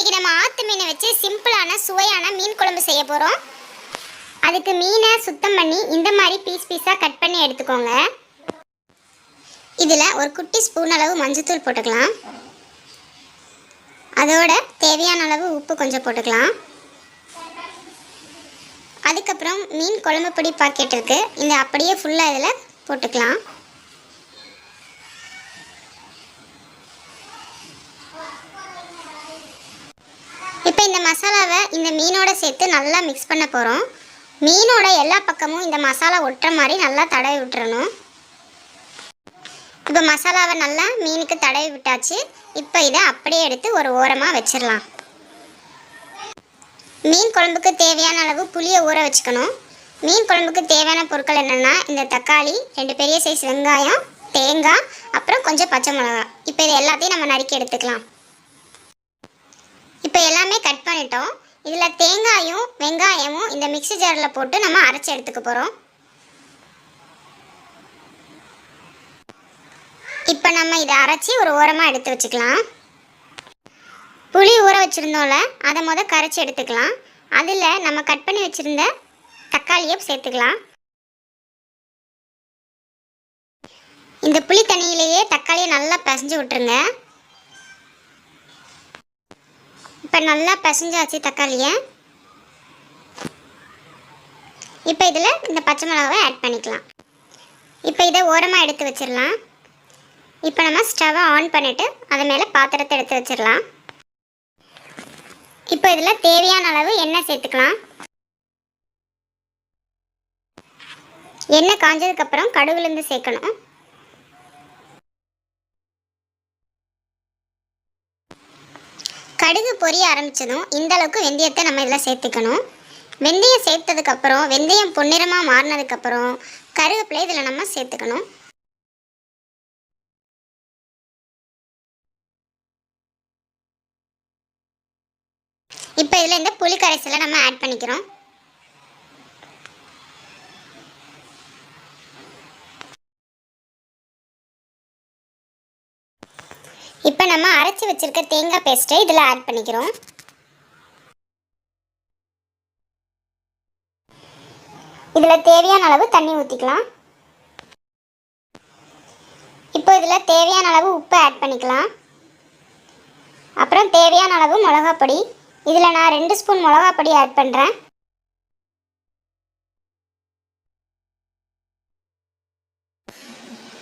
இன்றைக்கி நம்ம ஆற்று மீனை வச்சு சிம்பிளான சுவையான மீன் குழம்பு செய்ய போகிறோம் அதுக்கு மீனை சுத்தம் பண்ணி இந்த மாதிரி பீஸ் பீஸாக கட் பண்ணி எடுத்துக்கோங்க. இதில் ஒரு குட்டி ஸ்பூன் அளவு மஞ்சத்தூள் போட்டுக்கலாம். அதோட தேவையான அளவு உப்பு கொஞ்சம் போட்டுக்கலாம். அதுக்கப்புறம் மீன் குழம்பு பொடி பாக்கெட் இருக்குது இந்த அப்படியே ஃபுல்லாக இதில் போட்டுக்கலாம் இப்போ இந்த மசாலாவை இந்த மீனோட சேர்த்து நல்லா மிக்ஸ் பண்ண போகிறோம் மீனோட எல்லா பக்கமும் இந்த மசாலா ஒட்டுற மாதிரி நல்லா தடவி விட்டுறணும். இப்போ மசாலாவை நல்லா மீனுக்கு தடவி விட்டாச்சு. இப்போ இதை அப்படியே எடுத்து ஒரு ஓரமாக வச்சிடலாம். மீன் குழம்புக்கு தேவையான அளவு புளியை ஊற வச்சுக்கணும். மீன் குழம்புக்கு தேவையான பொருட்கள் என்னென்னா இந்த தக்காளி ரெண்டு பெரிய சைஸ் வெங்காயம் தேங்காய் அப்புறம் கொஞ்சம் பச்சை மிளகா இப்போ இது எல்லாத்தையும் நம்ம நறுக்கி எடுத்துக்கலாம். இப்போ எல்லாமே கட் பண்ணிட்டோம். இதில் தேங்காயும் வெங்காயமும் இந்த மிக்ஸி ஜாரில் போட்டு நம்ம அரைச்சி எடுத்துக்க போகிறோம் இப்போ நம்ம இதை அரைச்சி ஒரு ஓரமாக எடுத்து வச்சுக்கலாம். புளி ஊற வச்சுருந்தோம்ல அதை முத கரைச்சி எடுத்துக்கலாம். அதில் நம்ம கட் பண்ணி வச்சுருந்த தக்காளியை சேர்த்துக்கலாம். இந்த புளி தண்ணியிலேயே தக்காளியை நல்லா பிசைஞ்சு விட்டுருங்க. இப்போ நல்லா பிசைஞ்சாச்சு தக்காளியை. இப்போ இதில் இந்த பச்சை மிளகாவை ஆட் பண்ணிக்கலாம். இப்போ இதை ஓரமாக எடுத்து வச்சிடலாம் இப்போ நம்ம ஸ்டவ்வை ஆன் பண்ணிவிட்டு அது மேலே பாத்திரத்தை எடுத்து வச்சிடலாம் இப்போ இதில் தேவையான அளவு எண்ணெய் சேர்த்துக்கலாம். எண்ணெய் காஞ்சதுக்கப்புறம் கடுகுலேருந்து சேர்க்கணும். கடுகு பொரிய ஆரம்பித்ததும் இந்த அளவுக்கு வெந்தயத்தை நம்ம இதில் சேர்த்துக்கணும். வெந்தயம் சேர்த்ததுக்கப்புறம் வெந்தயம் பொன்னிறமாக மாறினதுக்கப்புறம் கருவேப்பிலை இதில் நம்ம சேர்த்துக்கணும். இப்போ இதில் இந்த புளி கரைசலை நம்ம ஆட் பண்ணிக்கிறோம். நம்ம அரைச்சி வச்சிருக்க தேங்காய் பேஸ்ட்டை இதில் ஆட் பண்ணிக்கிறோம். இதில் தேவையான அளவு தண்ணி ஊற்றிக்கலாம் இப்போ இதில் தேவையான அளவு உப்பு ஆட் பண்ணிக்கலாம். அப்புறம் தேவையான அளவு மிளகாப்பொடி இதில் நான் ரெண்டு ஸ்பூன் மிளகாப்பொடி ஆட் பண்ணுறேன்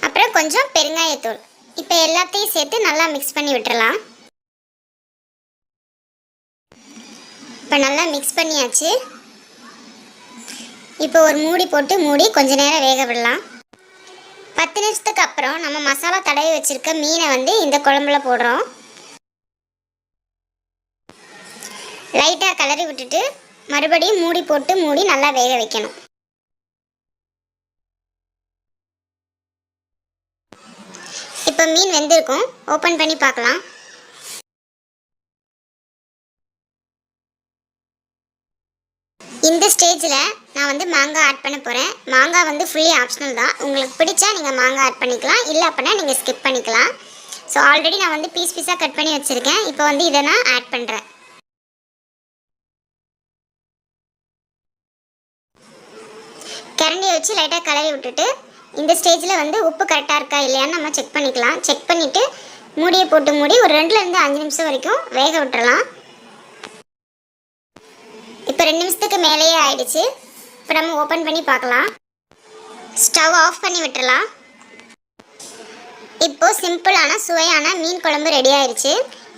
அப்புறம் கொஞ்சம் பெருங்காயத்தூள். இப்போ எல்லாத்தையும் சேர்த்து நல்லா மிக்ஸ் பண்ணி விட்டுறலாம். இப்போ நல்லா மிக்ஸ் பண்ணியாச்சு. இப்போ ஒரு மூடி போட்டு மூடி கொஞ்ச நேரம் வேக விடலாம். பத்து நிமிஷத்துக்கு அப்புறம் நம்ம மசாலா தடவி வச்சுருக்க மீனை வந்து இந்த குழம்புல போடுறோம். லைட்டாக கிளறி விட்டுட்டு மறுபடியும் மூடி போட்டு மூடி நல்லா வேக வைக்கணும். இப்போ மீன் வெந்திருக்கும். ஓப்பன் பண்ணி பார்க்கலாம். இந்த ஸ்டேஜில் நான் வந்து மாங்காய் ஆட் பண்ண போகிறேன் மாங்காய் வந்து ஃபுல்லி ஆப்ஷனல் தான். உங்களுக்கு பிடிச்சா நீங்கள் மாங்காய் ஆட் பண்ணிக்கலாம். இல்லை அப்படின்னா நீங்கள் ஸ்கிப் பண்ணிக்கலாம். ஸோ ஆல்ரெடி நான் வந்து பீஸ் பீஸாக கட் பண்ணி வச்சுருக்கேன். இப்போ வந்து இதை நான் ஆட் பண்ணுறேன் கரண்டியை வச்சு லைட்டாக கலரி விட்டுட்டு இந்த ஸ்டேஜில் வந்து உப்பு கரெக்டாக இருக்கா இல்லையான்னு நம்ம செக் பண்ணிக்கலாம். செக் பண்ணிவிட்டு மூடியை போட்டு மூடி ஒரு ரெண்டுலேருந்து அஞ்சு நிமிஷம் வரைக்கும் வேக விட்டுறலாம். இப்போ ரெண்டு நிமிஷத்துக்கு மேலேயே ஆயிடுச்சு. இப்போ நம்ம ஓப்பன் பண்ணி பார்க்கலாம். ஸ்டவ் ஆஃப் பண்ணி விட்டுறலாம். இப்போது சிம்பிளான சுவையான மீன் குழம்பு ரெடி ஆயிடுச்சு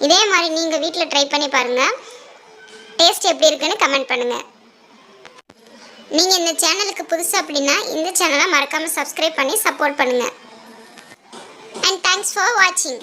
இதே மாதிரி நீங்கள் வீட்டில் ட்ரை பண்ணி பாருங்கள் டேஸ்ட் எப்படி இருக்குன்னு கமெண்ட் பண்ணுங்கள் நீங்கள் இந்த சேனலுக்கு புதுசு அப்படின்னா இந்த சேனலை மறக்காமல் சப்ஸ்கிரைப் பண்ணி சப்போர்ட் பண்ணுங்கள் அண்ட் தேங்க்ஸ் ஃபார் வாட்சிங்